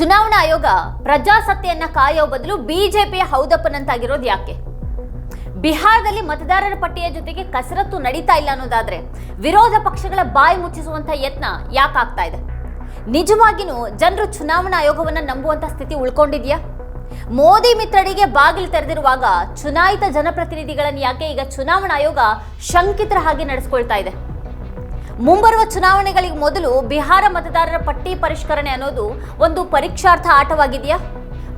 ಚುನಾವಣಾ ಆಯೋಗ ಪ್ರಜಾಸತ್ತೆಯನ್ನ ಕಾಯೋ ಬದಲು ಬಿಜೆಪಿಯ ಹೌದಪ್ಪನಂತಾಗಿರೋದು ಯಾಕೆ? ಬಿಹಾರದಲ್ಲಿ ಮತದಾರರ ಪಟ್ಟಿಯ ಜೊತೆಗೆ ಕಸರತ್ತು ನಡೀತಾ ಇಲ್ಲ ಅನ್ನೋದಾದ್ರೆ ವಿರೋಧ ಪಕ್ಷಗಳ ಬಾಯಿ ಮುಚ್ಚಿಸುವಂತ ಯತ್ನ ಯಾಕಾಗ್ತಾ ಇದೆ? ನಿಜವಾಗಿನೂ ಜನರು ಚುನಾವಣಾ ಆಯೋಗವನ್ನ ನಂಬುವಂತ ಸ್ಥಿತಿ ಉಳ್ಕೊಂಡಿದ್ಯಾ? ಮೋದಿ ಮಿತ್ರರಿಗೆ ಬಾಗಿಲು ತೆರೆದಿರುವಾಗ ಚುನಾಯಿತ ಜನಪ್ರತಿನಿಧಿಗಳನ್ನು ಯಾಕೆ ಈಗ ಚುನಾವಣಾ ಆಯೋಗ ಶಂಕಿತರ ಹಾಗೆ ನಡೆಸ್ಕೊಳ್ತಾ ಇದೆ? ಮುಂಬರುವ ಚುನಾವಣೆಗಳಿಗೆ ಮೊದಲು ಬಿಹಾರ ಮತದಾರರ ಪಟ್ಟಿ ಪರಿಷ್ಕರಣೆ ಅನ್ನೋದು ಒಂದು ಪರೀಕ್ಷಾರ್ಥ ಆಟವಾಗಿದೆಯಾ?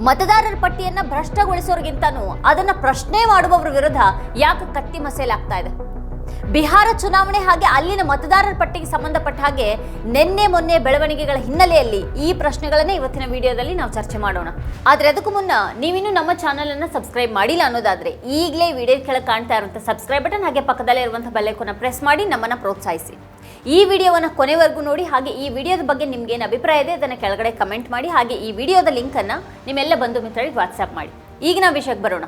ಮತದಾರರ ಪಟ್ಟಿಯನ್ನ ಭ್ರಷ್ಟಗೊಳಿಸೋರಿಗಿಂತನೂ ಅದನ್ನ ಪ್ರಶ್ನೆ ಮಾಡುವವರ ವಿರುದ್ಧ ಯಾಕೆ ಕತ್ತಿ ಮಸೇಲಾಗ್ತಾ ಇದೆ. ಬಿಹಾರ ಚುನಾವಣೆ ಹಾಗೆ ಅಲ್ಲಿನ ಮತದಾರರ ಪಟ್ಟಿಗೆ ಸಂಬಂಧಪಟ್ಟ ಹಾಗೆ ನಿನ್ನೆ ಮೊನ್ನೆ ಬೆಳವಣಿಗೆಗಳ ಹಿನ್ನೆಲೆಯಲ್ಲಿ ಈ ಪ್ರಶ್ನೆಗಳನ್ನೇ ಇವತ್ತಿನ ವಿಡಿಯೋದಲ್ಲಿ ನಾವು ಚರ್ಚೆ ಮಾಡೋಣ. ಆದ್ರೆ ಅದಕ್ಕೂ ಮುನ್ನ ನೀವಿನ್ನೂ ನಮ್ಮ ಚಾನಲನ್ನು ಸಬ್ಸ್ಕ್ರೈಬ್ ಮಾಡಿಲ್ಲ ಅನ್ನೋದಾದ್ರೆ ಈಗಲೇ ವಿಡಿಯೋ ಕೆಳಗೆ ಕಾಣ್ತಾ ಇರುವಂಥ ಸಬ್ಸ್ಕ್ರೈಬ್ ಬಟನ್ ಹಾಗೆ ಪಕ್ಕದಲ್ಲೇ ಇರುವಂಥ ಬೆಲ್ಲೈಕೋನ ಪ್ರೆಸ್ ಮಾಡಿ ನಮ್ಮನ್ನ ಪ್ರೋತ್ಸಾಹಿಸಿ. ಈ ವಿಡಿಯೋವನ್ನು ಕೊನೆವರೆಗೂ ನೋಡಿ, ಹಾಗೆ ಈ ವಿಡಿಯೋದ ಬಗ್ಗೆ ನಿಮ್ಗೆ ಏನು ಅಭಿಪ್ರಾಯ ಇದೆ ಅದನ್ನು ಕೆಳಗಡೆ ಕಮೆಂಟ್ ಮಾಡಿ, ಹಾಗೆ ಈ ವಿಡಿಯೋದ ಲಿಂಕನ್ನು ನಿಮ್ಮೆಲ್ಲ ಬಂಧು ಮಿತ್ರರಿಗೆ ವಾಟ್ಸಪ್ ಮಾಡಿ. ಈಗ ನಾವು ವಿಷಯಕ್ಕೆ ಬರೋಣ.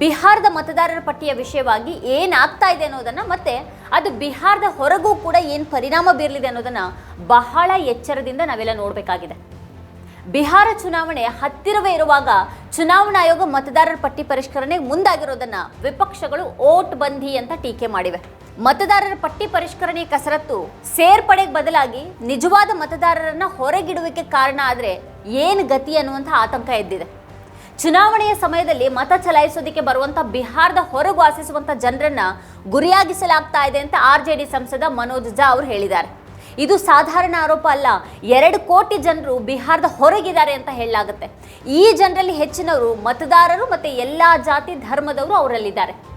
ಬಿಹಾರದ ಮತದಾರರ ಪಟ್ಟಿಯ ವಿಷಯವಾಗಿ ಏನಾಗ್ತಾ ಇದೆ ಅನ್ನೋದನ್ನ ಮತ್ತೆ ಅದು ಬಿಹಾರದ ಹೊರಗೂ ಕೂಡ ಏನು ಪರಿಣಾಮ ಬೀರಲಿದೆ ಅನ್ನೋದನ್ನ ಬಹಳ ಎಚ್ಚರದಿಂದ ನಾವೆಲ್ಲ ನೋಡಬೇಕಾಗಿದೆ. ಬಿಹಾರ ಚುನಾವಣೆ ಹತ್ತಿರವೇ ಇರುವಾಗ ಚುನಾವಣಾ ಆಯೋಗ ಮತದಾರರ ಪಟ್ಟಿ ಪರಿಷ್ಕರಣೆ ಮುಂದಾಗಿರೋದನ್ನ ವಿಪಕ್ಷಗಳು ಓಟ್ ಬಂಧಿ ಅಂತ ಟೀಕೆ ಮಾಡಿವೆ. ಮತದಾರರ ಪಟ್ಟಿ ಪರಿಷ್ಕರಣೆ ಕಸರತ್ತು ಸೇರ್ಪಡೆಗೆ ಬದಲಾಗಿ ನಿಜವಾದ ಮತದಾರರನ್ನ ಹೊರಗಿಡುವಿಕೆ ಕಾರಣ ಆದರೆ ಏನು ಗತಿ ಅನ್ನುವಂಥ ಆತಂಕ ಎದ್ದಿದೆ. ಚುನಾವಣೆಯ ಸಮಯದಲ್ಲಿ ಮತ ಚಲಾಯಿಸೋದಕ್ಕೆ ಬರುವಂಥ ಬಿಹಾರದ ಹೊರಗು ವಾಸಿಸುವಂಥ ಜನರನ್ನ ಗುರಿಯಾಗಿಸಲಾಗ್ತಾ ಇದೆ ಅಂತ ಆರ್ ಜೆ ಡಿ ಸಂಸದ ಮನೋಜ್ ಝಾ ಅವರು ಹೇಳಿದ್ದಾರೆ. ಇದು ಸಾಧಾರಣ ಆರೋಪ ಅಲ್ಲ. ಎರಡು ಕೋಟಿ ಜನರು ಬಿಹಾರದ ಹೊರಗಿದ್ದಾರೆ ಅಂತ ಹೇಳಲಾಗುತ್ತೆ. ಈ ಜನರಲ್ಲಿ ಹೆಚ್ಚಿನವರು ಮತದಾರರು ಮತ್ತೆ ಎಲ್ಲ ಜಾತಿ ಧರ್ಮದವರು ಅವರಲ್ಲಿದ್ದಾರೆ.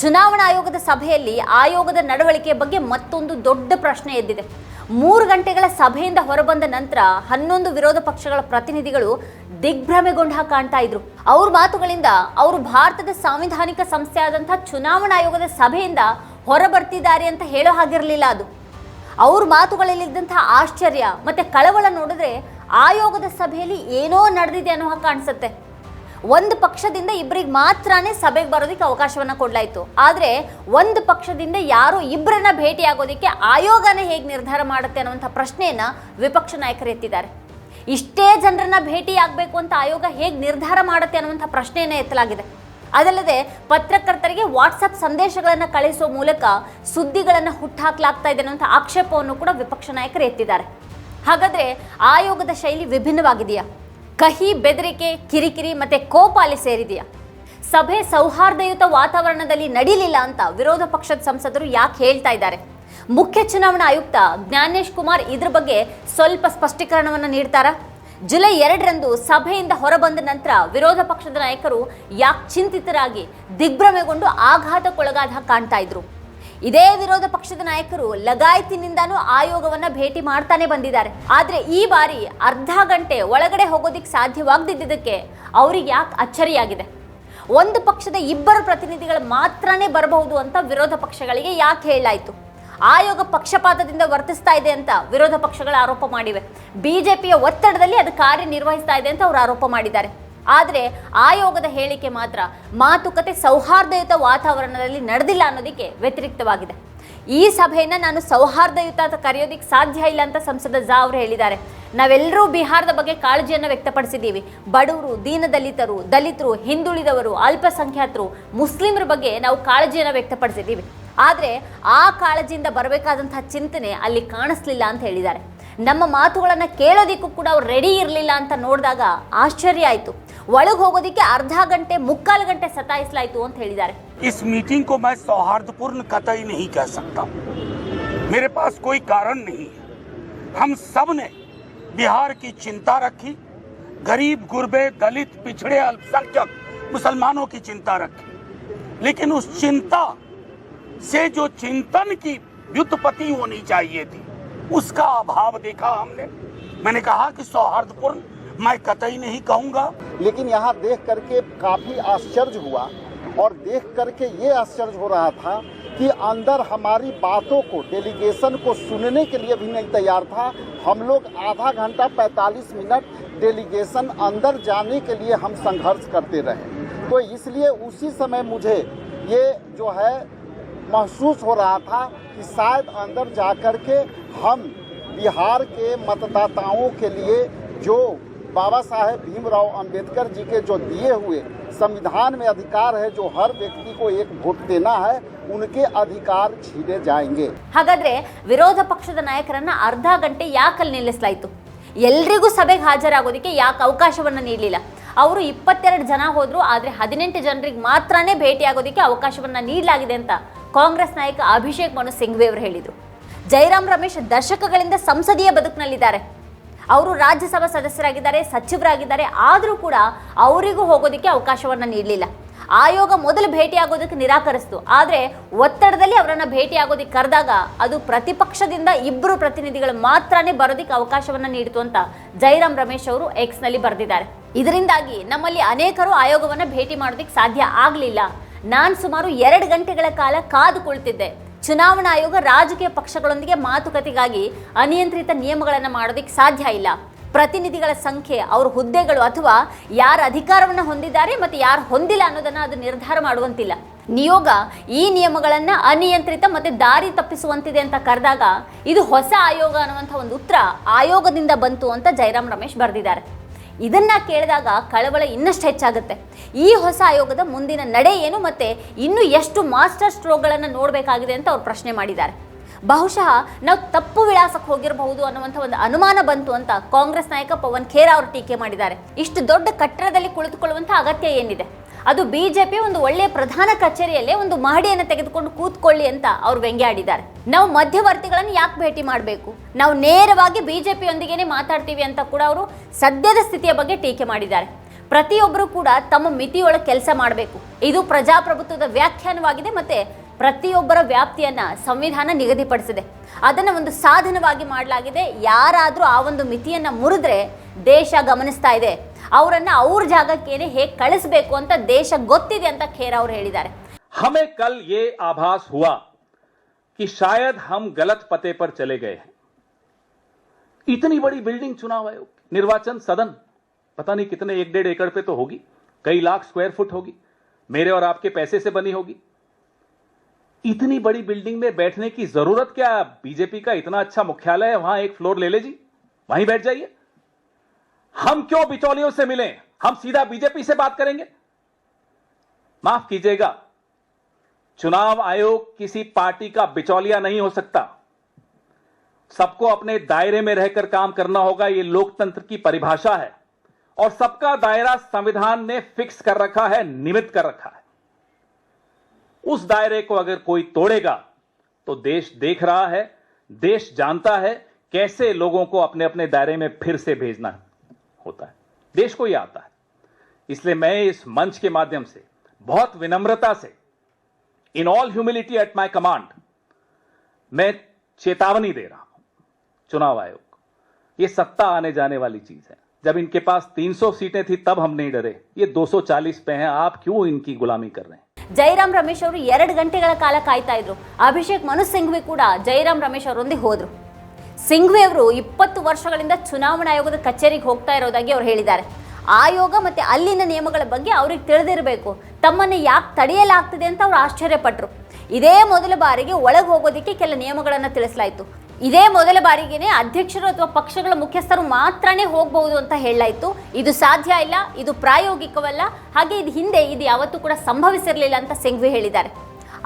ಚುನಾವಣಾ ಆಯೋಗದ ಸಭೆಯಲ್ಲಿ ಆಯೋಗದ ನಡವಳಿಕೆಯ ಬಗ್ಗೆ ಮತ್ತೊಂದು ದೊಡ್ಡ ಪ್ರಶ್ನೆ ಎದ್ದಿದೆ. ಮೂರು ಗಂಟೆಗಳ ಸಭೆಯಿಂದ ಹೊರಬಂದ ನಂತರ ಹನ್ನೊಂದು ವಿರೋಧ ಪಕ್ಷಗಳ ಪ್ರತಿನಿಧಿಗಳು ದಿಗ್ಭ್ರಮೆಗೊಂಡ ಕಾಣ್ತಾ ಇದ್ರು. ಅವ್ರ ಮಾತುಗಳಿಂದ ಅವರು ಭಾರತದ ಸಾಂವಿಧಾನಿಕ ಸಂಸ್ಥೆ ಚುನಾವಣಾ ಆಯೋಗದ ಸಭೆಯಿಂದ ಹೊರಬರ್ತಿದ್ದಾರೆ ಅಂತ ಹೇಳೋ ಹಾಗಿರಲಿಲ್ಲ ಅದು. ಅವ್ರ ಮಾತುಗಳಲ್ಲಿದ್ದಂಥ ಆಶ್ಚರ್ಯ ಮತ್ತು ಕಳವಳ ನೋಡಿದ್ರೆ ಆಯೋಗದ ಸಭೆಯಲ್ಲಿ ಏನೋ ನಡೆದಿದೆ ಅನ್ನೋ ಹಾಗೆ ಕಾಣಿಸುತ್ತೆ. ಒಂದು ಪಕ್ಷದಿಂದ ಇಬ್ಬರಿಗೆ ಮಾತ್ರನೇ ಸಭೆಗೆ ಬರೋದಕ್ಕೆ ಅವಕಾಶವನ್ನು ಕೊಡಲಾಯಿತು. ಆದರೆ ಒಂದು ಪಕ್ಷದಿಂದ ಯಾರು ಇಬ್ಬರನ್ನ ಭೇಟಿಯಾಗೋದಕ್ಕೆ ಆಯೋಗನೇ ಹೇಗೆ ನಿರ್ಧಾರ ಮಾಡುತ್ತೆ ಅನ್ನುವಂಥ ಪ್ರಶ್ನೆಯನ್ನು ವಿಪಕ್ಷ ನಾಯಕರು ಎತ್ತಿದ್ದಾರೆ. ಇಷ್ಟೇ ಜನರನ್ನ ಭೇಟಿಯಾಗಬೇಕು ಅಂತ ಆಯೋಗ ಹೇಗೆ ನಿರ್ಧಾರ ಮಾಡುತ್ತೆ ಅನ್ನುವಂಥ ಪ್ರಶ್ನೆಯನ್ನು ಎತ್ತಲಾಗಿದೆ. ಅದಲ್ಲದೆ ಪತ್ರಕರ್ತರಿಗೆ ವಾಟ್ಸಪ್ ಸಂದೇಶಗಳನ್ನು ಕಳಿಸುವ ಮೂಲಕ ಸುದ್ದಿಗಳನ್ನು ಹುಟ್ಟಾಕ್ಲಾಗ್ತಾ ಇದೆ ಅನ್ನುವಂಥ ಆಕ್ಷೇಪವನ್ನು ಕೂಡ ವಿಪಕ್ಷ ನಾಯಕರು ಎತ್ತಿದ್ದಾರೆ. ಹಾಗಾದ್ರೆ ಆಯೋಗದ ಶೈಲಿ ವಿಭಿನ್ನವಾಗಿದೆಯಾ? ಕಹಿ, ಬೆದರಿಕೆ, ಕಿರಿಕಿರಿ ಮತ್ತೆ ಕೋಪ ಅಲ್ಲಿ ಸೇರಿದೆಯಾ? ಸಭೆ ಸೌಹಾರ್ದಯುತ ವಾತಾವರಣದಲ್ಲಿ ನಡೀಲಿಲ್ಲ ಅಂತ ವಿರೋಧ ಪಕ್ಷದ ಸಂಸದರು ಯಾಕೆ ಹೇಳ್ತಾ ಇದ್ದಾರೆ? ಮುಖ್ಯ ಚುನಾವಣಾ ಆಯುಕ್ತ ಜ್ಞಾನೇಶ್ ಕುಮಾರ್ ಇದ್ರ ಬಗ್ಗೆ ಸ್ವಲ್ಪ ಸ್ಪಷ್ಟೀಕರಣವನ್ನು ನೀಡ್ತಾರಾ? ಜುಲೈ ಎರಡರಂದು ಸಭೆಯಿಂದ ಹೊರಬಂದ ನಂತರ ವಿರೋಧ ಪಕ್ಷದ ನಾಯಕರು ಯಾಕೆ ಚಿಂತಿತರಾಗಿ ದಿಗ್ಭ್ರಮೆಗೊಂಡು ಆಘಾತಕ್ಕೊಳಗಾದ ಕಾಣ್ತಾ ಇದ್ರು. ಇದೇ ವಿರೋಧ ಪಕ್ಷದ ನಾಯಕರು ಲಗಾಯತಿನಿಂದಾನೂ ಆಯೋಗವನ್ನ ಭೇಟಿ ಮಾಡ್ತಾನೆ ಬಂದಿದ್ದಾರೆ. ಆದ್ರೆ ಈ ಬಾರಿ ಅರ್ಧ ಗಂಟೆ ಒಳಗಡೆ ಹೋಗೋದಿಕ್ ಸಾಧ್ಯವಾಗದಿದ್ದಕ್ಕೆ ಅವ್ರಿಗೆ ಯಾಕೆ ಅಚ್ಚರಿಯಾಗಿದೆ? ಒಂದು ಪಕ್ಷದ ಇಬ್ಬರು ಪ್ರತಿನಿಧಿಗಳು ಮಾತ್ರನೇ ಬರಬಹುದು ಅಂತ ವಿರೋಧ ಪಕ್ಷಗಳಿಗೆ ಯಾಕೆ ಹೇಳಲಾಯಿತು? ಆಯೋಗ ಪಕ್ಷಪಾತದಿಂದ ವರ್ತಿಸ್ತಾ ಇದೆ ಅಂತ ವಿರೋಧ ಪಕ್ಷಗಳು ಆರೋಪ ಮಾಡಿವೆ. ಬಿಜೆಪಿಯ ಒತ್ತಡದಲ್ಲಿ ಅದು ಕಾರ್ಯನಿರ್ವಹಿಸ್ತಾ ಇದೆ ಅಂತ ಅವರು ಆರೋಪ ಮಾಡಿದ್ದಾರೆ. ಆದರೆ ಆಯೋಗದ ಹೇಳಿಕೆ ಮಾತ್ರ ಮಾತುಕತೆ ಸೌಹಾರ್ದಯುತ ವಾತಾವರಣದಲ್ಲಿ ನಡೆದಿಲ್ಲ ಅನ್ನೋದಕ್ಕೆ ವ್ಯತಿರಿಕ್ತವಾಗಿದೆ. ಈ ಸಭೆಯನ್ನು ನಾನು ಸೌಹಾರ್ದಯುತ ಅಂತ ಕರೆಯೋದಿಕ್ಕೆ ಸಾಧ್ಯ ಇಲ್ಲ ಅಂತ ಸಂಸದ ಝಾ ಅವರು ಹೇಳಿದ್ದಾರೆ. ನಾವೆಲ್ಲರೂ ಬಿಹಾರದ ಬಗ್ಗೆ ಕಾಳಜಿಯನ್ನು ವ್ಯಕ್ತಪಡಿಸಿದ್ದೀವಿ. ಬಡವರು, ದೀನದಲಿತರು, ದಲಿತರು, ಹಿಂದುಳಿದವರು, ಅಲ್ಪಸಂಖ್ಯಾತರು, ಮುಸ್ಲಿಮರ ಬಗ್ಗೆ ನಾವು ಕಾಳಜಿಯನ್ನು ವ್ಯಕ್ತಪಡಿಸಿದ್ದೀವಿ. ಆದರೆ ಆ ಕಾಳಜಿಯಿಂದ ಬರಬೇಕಾದಂತಹ ಚಿಂತನೆ ಅಲ್ಲಿ ಕಾಣಿಸ್ಲಿಲ್ಲ ಅಂತ ಹೇಳಿದ್ದಾರೆ ನಮ್ಮ ಮಾತುಗಳನ್ನು ಕೇಳೋದಿಕ್ಕೂ ಕೂಡ ಅವ್ರು ರೆಡಿ ಇರಲಿಲ್ಲ ಅಂತ ನೋಡಿದಾಗ ಆಶ್ಚರ್ಯ ಆಯಿತು ಒಳಗೆ ಹೋಗೋದಿಕ್ಕೆ ಅರ್ಧ ಗಂಟೆ ಮುಕ್ಕಾಲು ಗಂಟೆ ಸತಾಯಿಸಲಾಯಿತು ಅಂತ ಹೇಳಿದ್ದಾರೆ इस मीटिंग को मैं सौहार्दपूर्ण कतई नहीं कह सकता मेरे पास कोई कारण नहीं है हम सब ने बिहार की चिंता रखी गरीब गुरबे दलित पिछड़े अल्पसंख्यक मुसलमानों की चिंता रखी लेकिन उस चिंता से जो चिंतन की व्युत्पत्ति होनी चाहिए थी, उसका अभाव देखा हमने। मैंने कहा कि सौहार्दपूर्ण, मैं कतई नहीं कहूँगा। लेकिन यहाँ देख करके काफ़ी आश्चर्य हुआ और देख करके ये आश्चर्य हो रहा था कि अंदर हमारी बातों को डेलीगेशन को सुनने के लिए भी नहीं तैयार था। हम लोग आधा घंटा 45 मिनट डेलीगेशन अंदर जाने के लिए हम संघर्ष करते रहे। तो इसलिए उसी समय मुझे ये जो है महसूस हो रहा था कि शायद अंदर जा कर के हम बिहार के मतदाताओं के लिए जो बाबा साहेब भीमराव अंबेडकर जी के जो दिए हुए संविधान में अधिकार है जो हर व्यक्ति को एक वोट देना है उनके अधिकार छीने जाएंगे ಹಾಗಾದ್ರೆ ವಿರೋಧ ಪಕ್ಷದ ನಾಯಕರನ್ನ ಅರ್ಧ ಗಂಟೆ ಯಾಕಲ್ಲಿ ನಿಲ್ಲಿಸಲಾಯಿತು ಎಲ್ರಿಗೂ ಸಭೆಗೆ ಹಾಜರಾಗೋದಕ್ಕೆ ಯಾಕೆ ಅವಕಾಶವನ್ನ ನೀಡಲಿಲ್ಲ ಅವರು ಇಪ್ಪತ್ತೆರಡು ಜನ ಹೋದ್ರು ಆದ್ರೆ ಹದಿನೆಂಟು ಜನರಿಗೆ ಮಾತ್ರನೇ ಭೇಟಿ ಆಗೋದಕ್ಕೆ ಅವಕಾಶವನ್ನ ನೀಡಲಾಗಿದೆ ಅಂತ ಕಾಂಗ್ರೆಸ್ ನಾಯಕ ಅಭಿಷೇಕ್ ಮನು ಸಿಂಘ್ವಿ ಅವರು ಹೇಳಿದರು. ಜೈರಾಮ್ ರಮೇಶ್ ದಶಕಗಳಿಂದ ಸಂಸದೀಯ ಬದುಕಿನಲ್ಲಿದ್ದಾರೆ. ಅವರು ರಾಜ್ಯಸಭಾ ಸದಸ್ಯರಾಗಿದ್ದಾರೆ, ಸಚಿವರಾಗಿದ್ದಾರೆ, ಆದರೂ ಕೂಡ ಅವರಿಗೂ ಹೋಗೋದಕ್ಕೆ ಅವಕಾಶವನ್ನು ನೀಡಲಿಲ್ಲ. ಆಯೋಗ ಮೊದಲು ಭೇಟಿಯಾಗೋದಕ್ಕೆ ನಿರಾಕರಿಸಿತು. ಆದರೆ ಒತ್ತಡದಲ್ಲಿ ಅವರನ್ನು ಭೇಟಿಯಾಗೋದಕ್ಕೆ ಕರೆದಾಗ ಅದು ಪ್ರತಿಪಕ್ಷದಿಂದ ಇಬ್ಬರು ಪ್ರತಿನಿಧಿಗಳು ಮಾತ್ರನೇ ಬರೋದಕ್ಕೆ ಅವಕಾಶವನ್ನು ನೀಡಿತು ಅಂತ ಜೈರಾಮ್ ರಮೇಶ್ ಅವರು ಎಕ್ಸ್ನಲ್ಲಿ ಬರೆದಿದ್ದಾರೆ. ಇದರಿಂದಾಗಿ ನಮ್ಮಲ್ಲಿ ಅನೇಕರು ಆಯೋಗವನ್ನು ಭೇಟಿ ಮಾಡೋದಕ್ಕೆ ಸಾಧ್ಯ ಆಗಲಿಲ್ಲ. ನಾನು ಸುಮಾರು ಎರಡು ಗಂಟೆಗಳ ಕಾಲ ಕಾದು ಕುಳಿತಿದ್ದೆ ಚುನಾವಣಾ ಆಯೋಗ ರಾಜಕೀಯ ಪಕ್ಷಗಳೊಂದಿಗೆ ಮಾತುಕತೆಗಾಗಿ ಅನಿಯಂತ್ರಿತ ನಿಯಮಗಳನ್ನು ಮಾಡೋದಕ್ಕೆ ಸಾಧ್ಯ ಇಲ್ಲ. ಪ್ರತಿನಿಧಿಗಳ ಸಂಖ್ಯೆ, ಅವ್ರ ಹುದ್ದೆಗಳು ಅಥವಾ ಯಾರು ಅಧಿಕಾರವನ್ನು ಹೊಂದಿದ್ದಾರೆ ಮತ್ತು ಯಾರು ಹೊಂದಿಲ್ಲ ಅನ್ನೋದನ್ನು ಅದು ನಿರ್ಧಾರ ಮಾಡುವಂತಿಲ್ಲ. ನಿಯೋಗ ಈ ನಿಯಮಗಳನ್ನು ಅನಿಯಂತ್ರಿತ ಮತ್ತು ದಾರಿ ತಪ್ಪಿಸುವಂತಿದೆ ಅಂತ ಕರೆದಾಗ ಇದು ಹೊಸ ಆಯೋಗ ಅನ್ನುವಂಥ ಒಂದು ಉತ್ತರ ಆಯೋಗದಿಂದ ಬಂತು ಅಂತ ಜೈರಾಮ್ ರಮೇಶ್ ಬರೆದಿದ್ದಾರೆ. ಇದನ್ನ ಕೇಳಿದಾಗ ಕಳವಳ ಇನ್ನಷ್ಟು ಹೆಚ್ಚಾಗುತ್ತೆ. ಈ ಹೊಸ ಆಯೋಗದ ಮುಂದಿನ ನಡೆ ಏನು ಮತ್ತು ಇನ್ನು ಎಷ್ಟು ಮಾಸ್ಟರ್ ಸ್ಟ್ರೋಗಳನ್ನು ನೋಡಬೇಕಾಗಿದೆ ಅಂತ ಅವ್ರು ಪ್ರಶ್ನೆ ಮಾಡಿದ್ದಾರೆ. ಬಹುಶಃ ನಾವು ತಪ್ಪು ವಿಳಾಸಕ್ಕೆ ಹೋಗಿರಬಹುದು ಅನ್ನುವಂಥ ಒಂದು ಅನುಮಾನ ಬಂತು ಅಂತ ಕಾಂಗ್ರೆಸ್ ನಾಯಕ ಪವನ್ ಖೇರಾ ಅವರು ಟೀಕೆ ಮಾಡಿದ್ದಾರೆ. ಇಷ್ಟು ದೊಡ್ಡ ಕಟ್ಟಡದಲ್ಲಿ ಕುಳಿತುಕೊಳ್ಳುವಂಥ ಅಗತ್ಯ ಏನಿದೆ? ಅದು ಬಿಜೆಪಿ ಒಂದು ಒಳ್ಳೆಯ ಪ್ರಧಾನ ಕಚೇರಿಯಲ್ಲೇ ಒಂದು ಮಹಡಿಯನ್ನು ತೆಗೆದುಕೊಂಡು ಕೂತ್ಕೊಳ್ಳಿ ಅಂತ ಅವ್ರು ವ್ಯಂಗ್ಯಾಡಿದ್ದಾರೆ ನಾವು ಮಧ್ಯವರ್ತಿಗಳನ್ನು ಯಾಕೆ ಭೇಟಿ ಮಾಡಬೇಕು? ನಾವು ನೇರವಾಗಿ ಬಿಜೆಪಿಯೊಂದಿಗೇನೆ ಮಾತಾಡ್ತೀವಿ ಅಂತ ಕೂಡ ಅವರು ಸದ್ಯದ ಸ್ಥಿತಿಯ ಬಗ್ಗೆ ಟೀಕೆ ಮಾಡಿದ್ದಾರೆ. ಪ್ರತಿಯೊಬ್ಬರು ಕೂಡ ತಮ್ಮ ಮಿತಿಯೊಳಗೆ ಕೆಲಸ ಮಾಡಬೇಕು. ಇದು ಪ್ರಜಾಪ್ರಭುತ್ವದ ವ್ಯಾಖ್ಯಾನವಾಗಿದೆ ಮತ್ತೆ ಪ್ರತಿಯೊಬ್ಬರ ವ್ಯಾಪ್ತಿಯನ್ನ ಸಂವಿಧಾನ ನಿಗದಿಪಡಿಸಿದೆ ಅದನ್ನು ಒಂದು ಸಾಧನವಾಗಿ ಮಾಡಲಾಗಿದೆ ಯಾರಾದರೂ ಆ ಒಂದು ಮಿತಿಯನ್ನ ಮುರಿದ್ರೆ ದೇಶ ಗಮನಿಸ್ತಾ ಇದೆ ಅವರನ್ನ ಅವ್ರ ಜಾಗಕ್ಕೇನೆ ಹೇಗೆ ಕಳಿಸ್ಬೇಕು ಅಂತ ದೇಶ ಗೊತ್ತಿದೆ ಅಂತ ಖೇರ್ ಅವರು ಹೇಳಿದ್ದಾರೆ हमें कल ये आभास हुआ कि शायद हम गलत पते पर चले गए हैं इतनी बड़ी बिल्डिंग चुनाव आयोग निर्वाचन सदन पता नहीं कितने एक डेढ़ एकड़ पे तो होगी कई लाख स्क्वायर फुट होगी मेरे और आपके पैसे से बनी होगी इतनी बड़ी बिल्डिंग में बैठने की ज़रूरत क्या बीजेपी का इतना अच्छा मुख्यालय है? वहाँ एक फ्लोर ले ले जी वहीं बैठ जाइए। हम क्यों बिचौलियों से मिले? हम सीधा बीजेपी से बात करेंगे। माफ़ कीजिएगा। चुनाव आयोग किसी पार्टी का बिचौलिया नहीं हो सकता। सबको अपने दायरे में रहकर काम करना होगा। ये लोकतंत्र की परिभाषा है। और सबका दायरा संविधान ने फिक्स कर रखा है निमित कर रखा है। उस दायरे को अगर कोई तोड़ेगा तो देश देख रहा है, देश जानता है कैसे लोगों को अपने अपने दायरे में फिर से भेजना होता है। देश को यह आता है। इसलिए मैं इस मंच के माध्यम से, बहुत विनम्रता से in all humility at my command मैं चेतावनी दे रहा हूँ, चुनाव आयोग। ये सत्ता आने जाने वाली चीज़ है। जब इनके पास 300 सीटें थी, तब हम नहीं डरे। ये 240 पे हैं, आप क्यों इनकी गुलामी कर रहे हैं? ಜೈರಾಮ್ ರಮೇಶ್ ಅವರು ಎರಡು ಗಂಟೆಗಳ ಕಾಲ ಕಾಯ್ತಾ ಇದ್ರು. ಅಭಿಷೇಕ್ ಮನು ಸಿಂಘ್ವಿ ಕೂಡ ಜೈರಾಮ್ ರಮೇಶ್ ಅವರೊಂದಿಗೆ ಹೋದರು. ಸಿಂಘ್ವಿ ಅವರು ಇಪ್ಪತ್ತು ವರ್ಷಗಳಿಂದ ಚುನಾವಣಾ ಆಯೋಗದ ಕಚೇರಿಗೆ ಹೋಗ್ತಾ ಇರೋದಾಗಿ ಅವ್ರು ಹೇಳಿದ್ದಾರೆ. ಆಯೋಗ ಮತ್ತೆ ಅಲ್ಲಿನ ನಿಯಮಗಳ ಬಗ್ಗೆ ಅವ್ರಿಗೆ ತಿಳಿದಿರಬೇಕು. ತಮ್ಮನ್ನು ಯಾಕೆ ತಡೆಯಲಾಗ್ತಿದೆ ಅಂತ ಅವ್ರು ಆಶ್ಚರ್ಯಪಟ್ಟರು ಇದೇ ಮೊದಲ ಬಾರಿಗೆ ಒಳಗೆ ಹೋಗೋದಕ್ಕೆ ಕೆಲ ನಿಯಮಗಳನ್ನು ತಿಳಿಸಲಾಯಿತು. ಇದೇ ಮೊದಲ ಬಾರಿಗೆ ಅಧ್ಯಕ್ಷರು ಅಥವಾ ಪಕ್ಷಗಳ ಮುಖ್ಯಸ್ಥರು ಮಾತ್ರನೇ ಹೋಗಬಹುದು ಅಂತ ಹೇಳಲಾಯಿತು. ಇದು ಸಾಧ್ಯ ಇಲ್ಲ, ಇದು ಪ್ರಾಯೋಗಿಕವಲ್ಲ, ಹಾಗೆ ಇದು ಹಿಂದೆ ಇದು ಯಾವತ್ತೂ ಕೂಡ ಸಂಭವಿಸಿರಲಿಲ್ಲ ಅಂತ ಸಿಂಘ್ವಿ ಹೇಳಿದ್ದಾರೆ.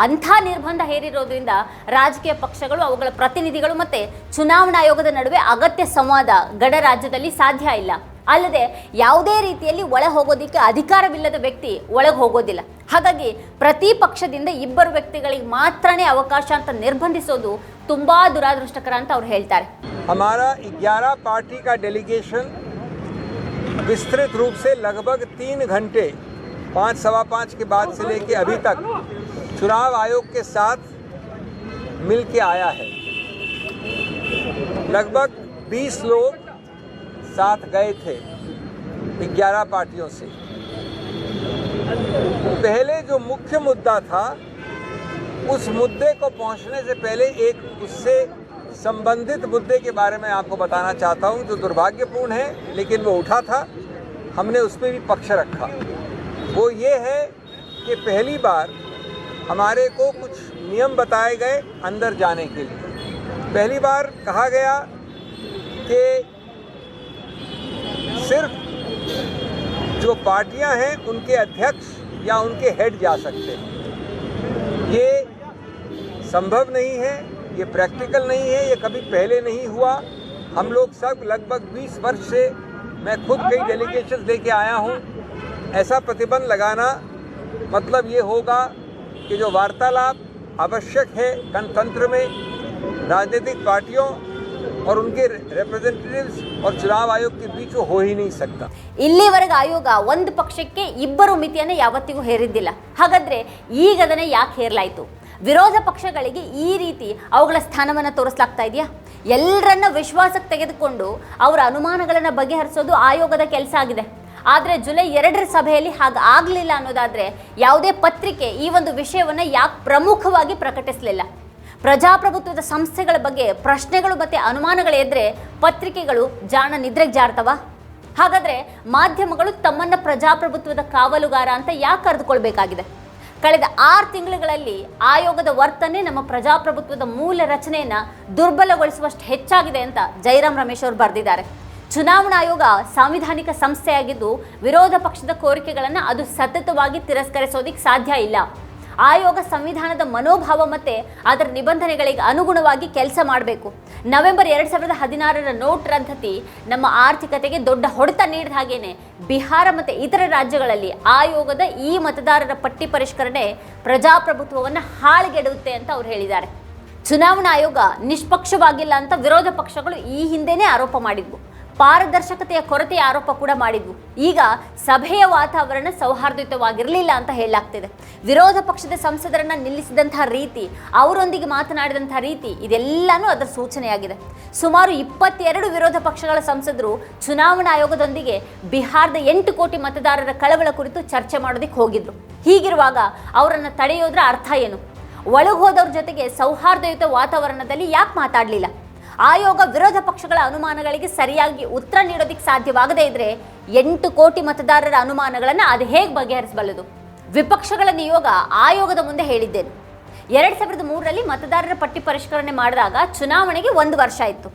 ಅಂಥ ನಿರ್ಬಂಧ ಹೇರಿರೋದ್ರಿಂದ ರಾಜಕೀಯ ಪಕ್ಷಗಳು, ಅವುಗಳ ಪ್ರತಿನಿಧಿಗಳು ಮತ್ತು ಚುನಾವಣಾ ಆಯೋಗದ ನಡುವೆ ಅಗತ್ಯ ಸಂವಾದ ಗಡರಾಜ್ಯದಲ್ಲಿ ಸಾಧ್ಯ ಇಲ್ಲ. ಅಲ್ಲದೆ ಯಾವುದೇ ರೀತಿಯಲ್ಲಿ ಒಳ ಹೋಗೋದಿಕ್ಕೆ ಅಧಿಕಾರವಿಲ್ಲದ ವ್ಯಕ್ತಿ ಒಳಗೆ ಹೋಗೋದಿಲ್ಲ ಹಾಗಾಗಿ ಪ್ರತಿ ಪಕ್ಷದಿಂದ ಇಬ್ಬರು ವ್ಯಕ್ತಿಗಳಿಗೆ ಮಾತ್ರನೇ ಅವಕಾಶ ಅಂತ ನಿರ್ಬಂಧಿಸೋದು ತುಂಬಾ ದುರಾದೃಷ್ಟಕರ ಅಂತ ಅವ್ರು ಹೇಳ್ತಾರೆ हमारा 11 पार्टी का डेलीगेशन विस्तृत रूप से लगभग तीन घंटे पाँच सवा पाँच के बाद से लेके अभी तक चुनाव आयोग के साथ मिल के आया है लगभग 20 लोग साथ गए थे 11 पार्टियों से। पहले जो मुख्य मुद्दा था, उस मुद्दे को पहुँचने से पहले एक उससे संबंधित मुद्दे के बारे में आपको बताना चाहता हूँ, जो दुर्भाग्यपूर्ण है, लेकिन वो उठा था। हमने उस पर भी पक्ष रखा। वो ये है कि पहली बार हमारे को कुछ नियम बताए गए अंदर जाने के लिए। पहली बार कहा गया कि सिर्फ़ जो पार्टियाँ हैं, उनके अध्यक्ष या उनके हेड जा सकते हैं। ये संभव नहीं है, ये प्रैक्टिकल नहीं है, ये कभी पहले नहीं हुआ। हम लोग सब लगभग 20 वर्ष से मैं खुद कई डेलीगेशन लेके आया हूँ। ऐसा प्रतिबंध लगाना मतलब ये होगा कि जो वार्तालाप आवश्यक है गणतंत्र में, राजनीतिक पार्टियों और उनके रिप्रेजेंटेटिव्स और चुनाव आयोग के बीच वो हो ही नहीं सकता ಇಲ್ಲಿವರೆಗೆ ಆಯೋಗ ಒಂದು ಪಕ್ಷಕ್ಕೆ ಇಬ್ಬರು ಮಿತಿಯನ್ನು ಯಾವತ್ತಿಗೂ ಹೇರಿದ್ದಿಲ್ಲ ಹಾಗಾದ್ರೆ ಈಗ ಅದನ್ನ ಯಾಕೆ ಹೇರಲಾಯಿತು ವಿರೋಧ ಪಕ್ಷಗಳಿಗೆ ಈ ರೀತಿ ಅವುಗಳ ಸ್ಥಾನವನ್ನು ತೋರಿಸ್ಲಾಗ್ತಾ ಇದೆಯಾ ಎಲ್ಲರನ್ನ ವಿಶ್ವಾಸಕ್ಕೆ ತೆಗೆದುಕೊಂಡು ಅವರ ಅನುಮಾನಗಳನ್ನು ಬಗೆಹರಿಸೋದು ಆಯೋಗದ ಕೆಲಸ ಆಗಿದೆ ಆದರೆ ಜುಲೈ ಎರಡರ ಸಭೆಯಲ್ಲಿ ಹಾಗೆ ಆಗಲಿಲ್ಲ ಅನ್ನೋದಾದ್ರೆ ಯಾವುದೇ ಪತ್ರಿಕೆ ಈ ಒಂದು ವಿಷಯವನ್ನು ಯಾಕೆ ಪ್ರಮುಖವಾಗಿ ಪ್ರಕಟಿಸಲಿಲ್ಲ ಪ್ರಜಾಪ್ರಭುತ್ವದ ಸಂಸ್ಥೆಗಳ ಬಗ್ಗೆ ಪ್ರಶ್ನೆಗಳು ಮತ್ತು ಅನುಮಾನಗಳು ಎದ್ರೆ ಪತ್ರಿಕೆಗಳು ಜಾಣ ನಿದ್ರೆಗೆ ಜಾರ್ತವ ಹಾಗಾದರೆ ಮಾಧ್ಯಮಗಳು ತಮ್ಮನ್ನು ಪ್ರಜಾಪ್ರಭುತ್ವದ ಕಾವಲುಗಾರ ಅಂತ ಯಾಕೆ ಕರೆದುಕೊಳ್ಬೇಕಾಗಿದೆ ಕಳೆದ ಆರು ತಿಂಗಳುಗಳಲ್ಲಿ ಆಯೋಗದ ವರ್ತನೆ ನಮ್ಮ ಪ್ರಜಾಪ್ರಭುತ್ವದ ಮೂಲ ರಚನೆಯನ್ನು ದುರ್ಬಲಗೊಳಿಸುವಷ್ಟು ಹೆಚ್ಚಾಗಿದೆ ಅಂತ ಜೈರಾಮ್ ರಮೇಶ್ ಅವರು ಬರೆದಿದ್ದಾರೆ. ಚುನಾವಣಾ ಆಯೋಗ ಸಾಂವಿಧಾನಿಕ ಸಂಸ್ಥೆಯಾಗಿದ್ದು ವಿರೋಧ ಪಕ್ಷದ ಕೋರಿಕೆಗಳನ್ನು ಅದು ಸತತವಾಗಿ ತಿರಸ್ಕರಿಸೋದಿಕ್ಕೆ ಸಾಧ್ಯ ಇಲ್ಲ. ಆಯೋಗ ಸಂವಿಧಾನದ ಮನೋಭಾವ ಮತ್ತು ಅದರ ನಿಬಂಧನೆಗಳಿಗೆ ಅನುಗುಣವಾಗಿ ಕೆಲಸ ಮಾಡಬೇಕು. ನವೆಂಬರ್ ಎರಡು ಸಾವಿರದ ಹದಿನಾರರ ನೋಟ್ ರದ್ದತಿ ನಮ್ಮ ಆರ್ಥಿಕತೆಗೆ ದೊಡ್ಡ ಹೊಡೆತ ನೀಡಿದ ಹಾಗೇನೆ ಬಿಹಾರ ಮತ್ತೆ ಇತರ ರಾಜ್ಯಗಳಲ್ಲಿ ಆಯೋಗದ ಈ ಮತದಾರರ ಪಟ್ಟಿ ಪರಿಷ್ಕರಣೆ ಪ್ರಜಾಪ್ರಭುತ್ವವನ್ನು ಹಾಳುಗೆಡುತ್ತೆ ಅಂತ ಅವ್ರು ಹೇಳಿದ್ದಾರೆ. ಚುನಾವಣಾ ಆಯೋಗ ನಿಷ್ಪಕ್ಷವಾಗಿಲ್ಲ ಅಂತ ವಿರೋಧ ಪಕ್ಷಗಳು ಈ ಹಿಂದೆನೇ ಆರೋಪ ಮಾಡಿದ್ವು. ಪಾರದರ್ಶಕತೆಯ ಕೊರತೆಯ ಆರೋಪ ಕೂಡ ಮಾಡಿದ್ವು. ಈಗ ಸಭೆಯ ವಾತಾವರಣ ಸೌಹಾರ್ದಯುತವಾಗಿರಲಿಲ್ಲ ಅಂತ ಹೇಳಲಾಗ್ತಿದೆ. ವಿರೋಧ ಪಕ್ಷದ ಸಂಸದರನ್ನ ನಿಲ್ಲಿಸಿದಂತಹ ರೀತಿ, ಅವರೊಂದಿಗೆ ಮಾತನಾಡಿದಂತಹ ರೀತಿ, ಇದೆಲ್ಲನೂ ಅದರ ಸೂಚನೆಯಾಗಿದೆ. ಸುಮಾರು ಇಪ್ಪತ್ತೆರಡು ವಿರೋಧ ಪಕ್ಷಗಳ ಸಂಸದರು ಚುನಾವಣಾ ಆಯೋಗದೊಂದಿಗೆ ಬಿಹಾರದ ಎಂಟು ಕೋಟಿ ಮತದಾರರ ಕಳವಳ ಕುರಿತು ಚರ್ಚೆ ಮಾಡೋದಕ್ಕೆ ಹೋಗಿದ್ರು. ಹೀಗಿರುವಾಗ ಅವರನ್ನು ತಡೆಯೋದ್ರ ಅರ್ಥ ಏನು? ಒಳಗೋದವ್ರ ಜೊತೆಗೆ ಸೌಹಾರ್ದಯುತ ವಾತಾವರಣದಲ್ಲಿ ಯಾಕೆ ಮಾತಾಡಲಿಲ್ಲ? ಆಯೋಗ ವಿರೋಧ ಪಕ್ಷಗಳ ಅನುಮಾನಗಳಿಗೆ ಸರಿಯಾಗಿ ಉತ್ತರ ನೀಡೋದಕ್ಕೆ ಸಾಧ್ಯವಾಗದೇ ಇದ್ರೆ ಎಂಟು ಕೋಟಿ ಮತದಾರರ ಅನುಮಾನಗಳನ್ನು ಅದು ಹೇಗೆ ಬಗೆಹರಿಸಬಲ್ಲದು? ವಿಪಕ್ಷಗಳ ನಿಯೋಗ ಆಯೋಗದ ಮುಂದೆ ಹೇಳಿದ್ದೇನು. ಎರಡ್ ಸಾವಿರದ ಮೂರರಲ್ಲಿ ಮತದಾರರ ಪಟ್ಟಿ ಪರಿಷ್ಕರಣೆ ಮಾಡಿದಾಗ ಚುನಾವಣೆಗೆ ಒಂದು ವರ್ಷ ಇತ್ತು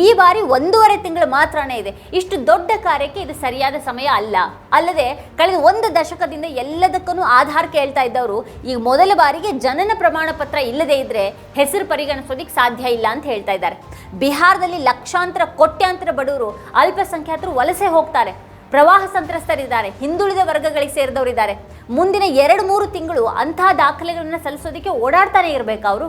ಈ ಬಾರಿ ಒಂದೂವರೆ ತಿಂಗಳು ಮಾತ್ರನೇ ಇದೆ. ಇಷ್ಟು ದೊಡ್ಡ ಕಾರ್ಯಕ್ಕೆ ಇದು ಸರಿಯಾದ ಸಮಯ ಅಲ್ಲ. ಅಲ್ಲದೆ ಕಳೆದ ಒಂದು ದಶಕದಿಂದ ಎಲ್ಲದಕ್ಕೂ ಆಧಾರ್ ಕೇಳ್ತಾ ಇದ್ದವರು ಈಗ ಮೊದಲ ಬಾರಿಗೆ ಜನನ ಪ್ರಮಾಣ ಪತ್ರ ಇಲ್ಲದೇ ಇದ್ರೆ ಹೆಸರು ಪರಿಗಣಿಸೋದಿಕ್ಕೆ ಸಾಧ್ಯ ಇಲ್ಲ ಅಂತ ಹೇಳ್ತಾ ಇದ್ದಾರೆ. ಬಿಹಾರದಲ್ಲಿ ಲಕ್ಷಾಂತರ, ಕೋಟ್ಯಾಂತರ ಬಡವರು ಅಲ್ಪಸಂಖ್ಯಾತರು ವಲಸೆ ಹೋಗ್ತಾರೆ. ಪ್ರವಾಹ ಸಂತ್ರಸ್ತರಿದ್ದಾರೆ. ಹಿಂದುಳಿದ ವರ್ಗಗಳಿಗೆ ಸೇರಿದವರಿದ್ದಾರೆ. ಮುಂದಿನ ಎರಡು ಮೂರು ತಿಂಗಳು ಅಂತಹ ದಾಖಲೆಗಳನ್ನು ಸಲ್ಲಿಸೋದಕ್ಕೆ ಓಡಾಡ್ತಾನೆ ಇರಬೇಕು ಅವರು.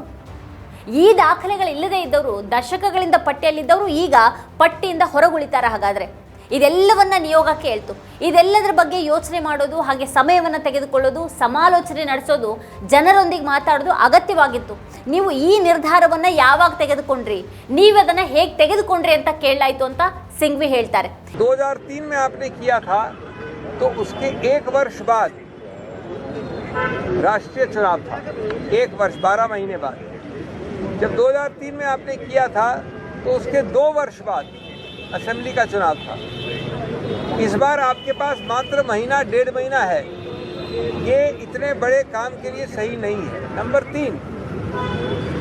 ಈ ದಾಖಲೆಗಳು ಇಲ್ಲದೆ ಇದ್ದವರು ದಶಕಗಳಿಂದ ಪಟ್ಟಿಯಲ್ಲಿದ್ದವರು ಈಗ ಪಟ್ಟಿಯಿಂದ ಹೊರಗುಳಿತಾರೆ ಹಾಗಾದ್ರೆ. ಇದೆಲ್ಲವನ್ನ ನಿಯೋಗ ಕೇಳ್ತು ಇದೆಲ್ಲದರ ಬಗ್ಗೆ ಯೋಚನೆ ಮಾಡೋದು ಹಾಗೆ ಸಮಯವನ್ನು ತೆಗೆದುಕೊಳ್ಳೋದು ಸಮಾಲೋಚನೆ ನಡೆಸೋದು ಜನರೊಂದಿಗೆ ಮಾತಾಡೋದು ಅಗತ್ಯವಾಗಿತ್ತು ನೀವು ಈ ನಿರ್ಧಾರವನ್ನ ಯಾವಾಗ ತೆಗೆದುಕೊಂಡ್ರಿ ನೀವು ಅದನ್ನ ಹೇಗೆ ತೆಗೆದುಕೊಂಡ್ರಿ ಅಂತ ಕೇಳಲಾಯ್ತು ಅಂತ ಸಿಂಘ್ವಿ ಹೇಳ್ತಾರೆ 2003 में आपने किया था तो उसके एक वर्ष बाद राष्ट्रीय चुनाव था एक वर्ष 12 महीने बाद जब 2003 में आपने किया था तो उसके दो वर्ष बाद असेंबली का चुनाव था। इस बार आपके पास मात्र महीना, डेढ़ महीना है। ये इतने बड़े काम के लिए सही नहीं है। नंबर तीन,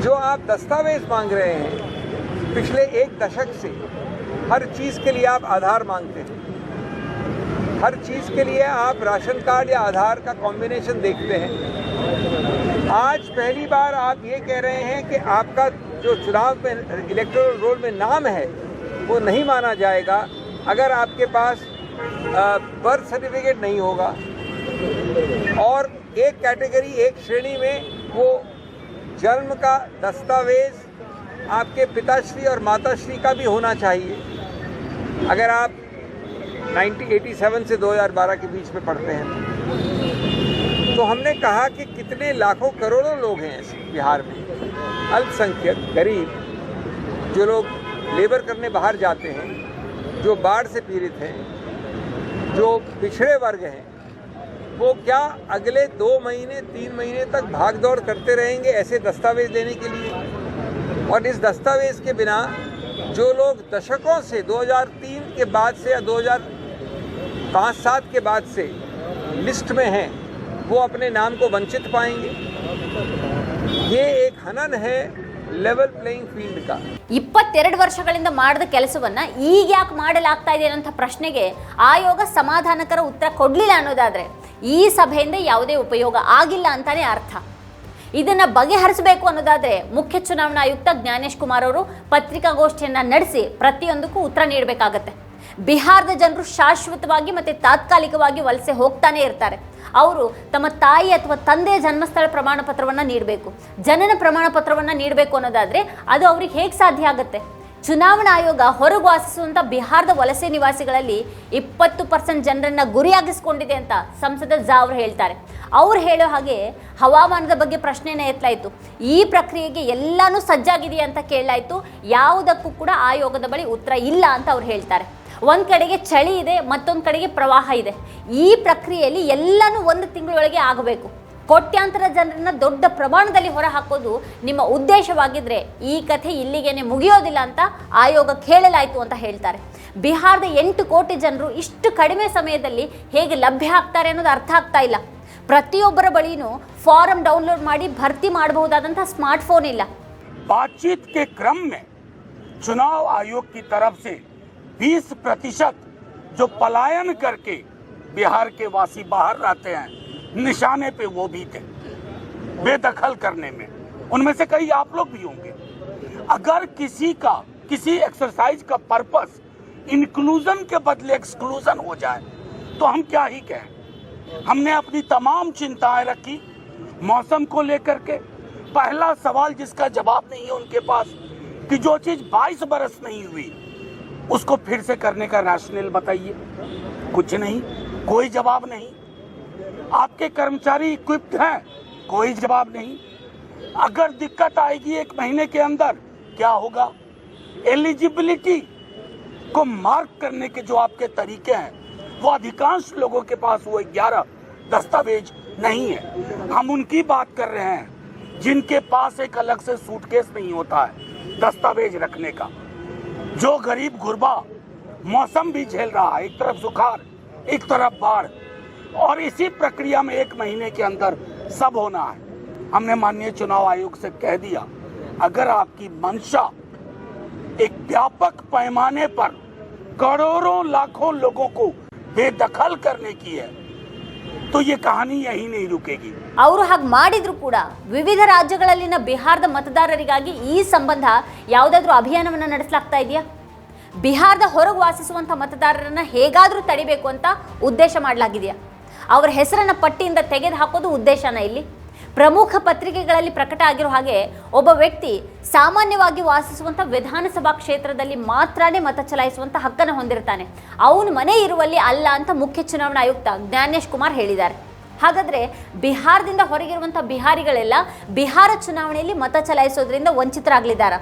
जो आप दस्तावेज़ मांग रहे हैं, पिछले एक दशक से हर चीज़ के लिए आप आधार मांगते हैं। हर चीज़ के लिए आप राशन कार्ड या आधार का कॉम्बिनेशन देखते हैं। आज पहली बार आप ये कह रहे हैं कि आपका जो चुनाव में इलेक्टोरल रोल में नाम है वो नहीं माना जाएगा। अगर आपके पास बर्थ सर्टिफिकेट नहीं होगा, और एक कैटेगरी, एक श्रेणी में वो जन्म का दस्तावेज़ आपके पिताश्री और माताश्री का भी होना चाहिए। अगर आप 1987 से 2012 के बीच में पढ़ते हैं। तो हमने कहा कि कितने लाखों करोड़ों लोग हैं बिहार में। अल्पसंख्यक, गरीब, जो लोग लेबर करने बाहर जाते हैं, जो बाढ़ से पीड़ित हैं, जो पिछड़े वर्ग हैं, वो क्या अगले दो महीने, तीन महीने तक भाग दौड़ करते रहेंगे ऐसे दस्तावेज़ लेने के लिए? और इस दस्तावेज़ के बिना जो लोग दशकों से 2003 के बाद से या 2005 सात के बाद से लिस्ट में हैं, वो अपने नाम को वंचित पाएँगे? ये एक हनन है ಲೆವೆಲ್ ಪ್ಲೇಯಿಂಗ್ ಫೀಲ್ಡ್ ಕಾ. ಇಪ್ಪತ್ತೆರಡು ವರ್ಷಗಳಿಂದ ಮಾಡಿದ ಕೆಲಸವನ್ನ ಈಗ ಯಾಕೆ ಮಾಡಲಾಗ್ತಾ ಇದೆ ಅನ್ನೋಂಥ ಪ್ರಶ್ನೆಗೆ ಆಯೋಗ ಸಮಾಧಾನಕರ ಉತ್ತರ ಕೊಡಲಿಲ್ಲ ಅನ್ನೋದಾದ್ರೆ ಈ ಸಭೆಯಿಂದ ಯಾವುದೇ ಉಪಯೋಗ ಆಗಿಲ್ಲ ಅಂತಾನೆ ಅರ್ಥ. ಇದನ್ನ ಬಗೆಹರಿಸಬೇಕು ಅನ್ನೋದಾದ್ರೆ ಮುಖ್ಯ ಚುನಾವಣಾ ಆಯುಕ್ತ ಜ್ಞಾನೇಶ್ ಕುಮಾರ್ ಅವರು ಪತ್ರಿಕಾಗೋಷ್ಠಿಯನ್ನ ನಡೆಸಿ ಪ್ರತಿಯೊಂದಕ್ಕೂ ಉತ್ತರ ನೀಡಬೇಕಾಗತ್ತೆ. ಬಿಹಾರದ ಜನರು ಶಾಶ್ವತವಾಗಿ ಮತ್ತೆ ತಾತ್ಕಾಲಿಕವಾಗಿ ವಲಸೆ ಹೋಗ್ತಾನೆ ಇರ್ತಾರೆ. ಅವರು ತಮ್ಮ ತಾಯಿ ಅಥವಾ ತಂದೆಯ ಜನ್ಮಸ್ಥಳ ಪ್ರಮಾಣ ಪತ್ರವನ್ನ ನೀಡಬೇಕು. ಜನನ ಪ್ರಮಾಣ ಪತ್ರವನ್ನ ನೀಡಬೇಕು ಅನ್ನೋದಾದ್ರೆ ಅದು ಅವ್ರಿಗೆ ಹೇಗೆ ಸಾಧ್ಯ ಆಗುತ್ತೆ? ಚುನಾವಣಾ ಆಯೋಗ ಹೊರಗೆ ವಾಸಿಸುವಂತ ಬಿಹಾರದ ವಲಸೆ ನಿವಾಸಿಗಳಲ್ಲಿ ಇಪ್ಪತ್ತು ಪರ್ಸೆಂಟ್ ಜನರನ್ನು ಗುರಿಯಾಗಿಸ್ಕೊಂಡಿದೆ ಅಂತ ಸಂಸದ ಝಾ ಹೇಳ್ತಾರೆ. ಅವ್ರು ಹೇಳೋ ಹಾಗೆ ಹವಾಮಾನದ ಬಗ್ಗೆ ಪ್ರಶ್ನೆನ ಎತ್ತಲಾಯಿತು. ಈ ಪ್ರಕ್ರಿಯೆಗೆ ಎಲ್ಲಾನು ಸಜ್ಜಾಗಿದೆಯಾ ಅಂತ ಕೇಳಲಾಯಿತು. ಯಾವುದಕ್ಕೂ ಕೂಡ ಆಯೋಗದ ಬಳಿ ಉತ್ತರ ಇಲ್ಲ ಅಂತ ಅವ್ರು ಹೇಳ್ತಾರೆ. ಒಂದ್ ಕಡೆಗೆ ಚಳಿ ಇದೆ ಮತ್ತೊಂದು ಕಡೆಗೆ ಪ್ರವಾಹ ಇದೆ ಈ ಪ್ರಕ್ರಿಯೆಯಲ್ಲಿ ಎಲ್ಲಾನು ಒಂದು ತಿಂಗಳೊಳಗೆ ಆಗಬೇಕು ಕೋಟ್ಯಾಂತರ ಜನರನ್ನ ದೊಡ್ಡ ಪ್ರಮಾಣದಲ್ಲಿ ಹೊರ ಹಾಕೋದು ನಿಮ್ಮ ಉದ್ದೇಶವಾಗಿದ್ರೆ ಈ ಕಥೆ ಇಲ್ಲಿಗೇನೆ ಮುಗಿಯೋದಿಲ್ಲ ಅಂತ ಆಯೋಗಕ್ಕೆ ಹೇಳಲಾಯಿತು ಅಂತ ಹೇಳ್ತಾರೆ ಬಿಹಾರದ ಎಂಟು ಕೋಟಿ ಜನರು ಇಷ್ಟು ಕಡಿಮೆ ಸಮಯದಲ್ಲಿ ಹೇಗೆ ಲಭ್ಯ ಆಗ್ತಾರೆ ಅನ್ನೋದು ಅರ್ಥ ಆಗ್ತಾ ಇಲ್ಲ ಪ್ರತಿಯೊಬ್ಬರ ಬಳಿನೂ ಫಾರಂ ಡೌನ್ಲೋಡ್ ಮಾಡಿ ಭರ್ತಿ ಮಾಡಬಹುದಾದಂಥ ಸ್ಮಾರ್ಟ್ ಫೋನ್ ಇಲ್ಲ बातचीत के क्रम में चुनाव आयोग की तरफ से 20 प्रतिशत जो पलायन करके बिहार के वासी बाहर रहते हैं, निशाने पे वो भी थे, बेदखल करने में। उनमें से कई आप लोग भी होंगे। अगर किसी का, किसी एक्सरसाइज का पर्पस इंक्लूजन के बदले एक्सक्लूजन हो जाए तो हम क्या ही कहें? हमने अपनी तमाम चिंताएँ रखी मौसम को लेकर के। पहला सवाल जिसका जवाब नहीं है उनके पास, कि जो चीज़ 22 बरस नहीं हुई उसको फिर से करने का रैशनल बताइए। कुछ नहीं, कोई जवाब नहीं। आपके कर्मचारी इक्विप्ड हैं, कोई जवाब नहीं। अगर दिक्कत आएगी एक महीने के अंदर, क्या होगा? एलिजिबिलिटी को मार्क करने के जो आपके तरीके हैं, वो अधिकांश लोगों के पास वो ग्यारह दस्तावेज़ नहीं है। हम उनकी बात कर रहे हैं, जिनके पास एक अलग से सूटकेस नहीं होता है, दस्तावेज़ रखने का। जो गरीब गुरबा, मौसम भी झेल रहा है, एक तरफ़ सुखार एक तरफ़ बाढ़, और इसी प्रक्रिया में एक महीने के अंदर सब होना है। हमने माननीय चुनाव आयोग से कह दिया, अगर आपकी मंशा एक व्यापक पैमाने पर करोड़ों, लाखों लोगों को बेदखल करने की है तो ये कहानी यही नहीं रुकेगी। ಅವರು ಹಾಗೆ ಮಾಡಿದ್ರು ಕೂಡ ವಿವಿಧ ರಾಜ್ಯಗಳಲ್ಲಿನ ಬಿಹಾರದ ಮತದಾರರಿಗಾಗಿ ಈ ಸಂಬಂಧ ಯಾವುದಾದ್ರೂ ಅಭಿಯಾನವನ್ನು ನಡೆಸಲಾಗ್ತಾ ಇದೆಯಾ? ಬಿಹಾರದ ಹೊರಗೆ ವಾಸಿಸುವಂಥ ಮತದಾರರನ್ನ ಹೇಗಾದರೂ ತಡಿಬೇಕು ಅಂತ ಉದ್ದೇಶ ಮಾಡಲಾಗಿದೆಯಾ? ಅವರ ಹೆಸರನ್ನು ಪಟ್ಟಿಯಿಂದ ತೆಗೆದು ಹಾಕೋದು ಉದ್ದೇಶನ ಇಲ್ಲಿ? ಪ್ರಮುಖ ಪತ್ರಿಕೆಗಳಲ್ಲಿ ಪ್ರಕಟ ಆಗಿರೋ ಹಾಗೆ ಒಬ್ಬ ವ್ಯಕ್ತಿ ಸಾಮಾನ್ಯವಾಗಿ ವಾಸಿಸುವಂಥ ವಿಧಾನಸಭಾ ಕ್ಷೇತ್ರದಲ್ಲಿ ಮಾತ್ರನೇ ಮತ ಚಲಾಯಿಸುವಂಥ ಹಕ್ಕನ್ನು ಹೊಂದಿರ್ತಾನೆ. ಅವನ ಮನೆ ಇರುವಲ್ಲಿ ಅಲ್ಲ ಅಂತ ಮುಖ್ಯ ಚುನಾವಣಾ ಆಯುಕ್ತ ಜ್ಞಾನೇಶ್ ಕುಮಾರ್ ಹೇಳಿದ್ದಾರೆ. ಹಾಗಾದ್ರೆ ಬಿಹಾರದಿಂದ ಹೊರಗಿರುವಂಥ ಬಿಹಾರಿಗಳೆಲ್ಲ ಬಿಹಾರ ಚುನಾವಣೆಯಲ್ಲಿ ಮತ ಚಲಾಯಿಸೋದ್ರಿಂದ ವಂಚಿತರಾಗಲಿದ್ದಾರೆ?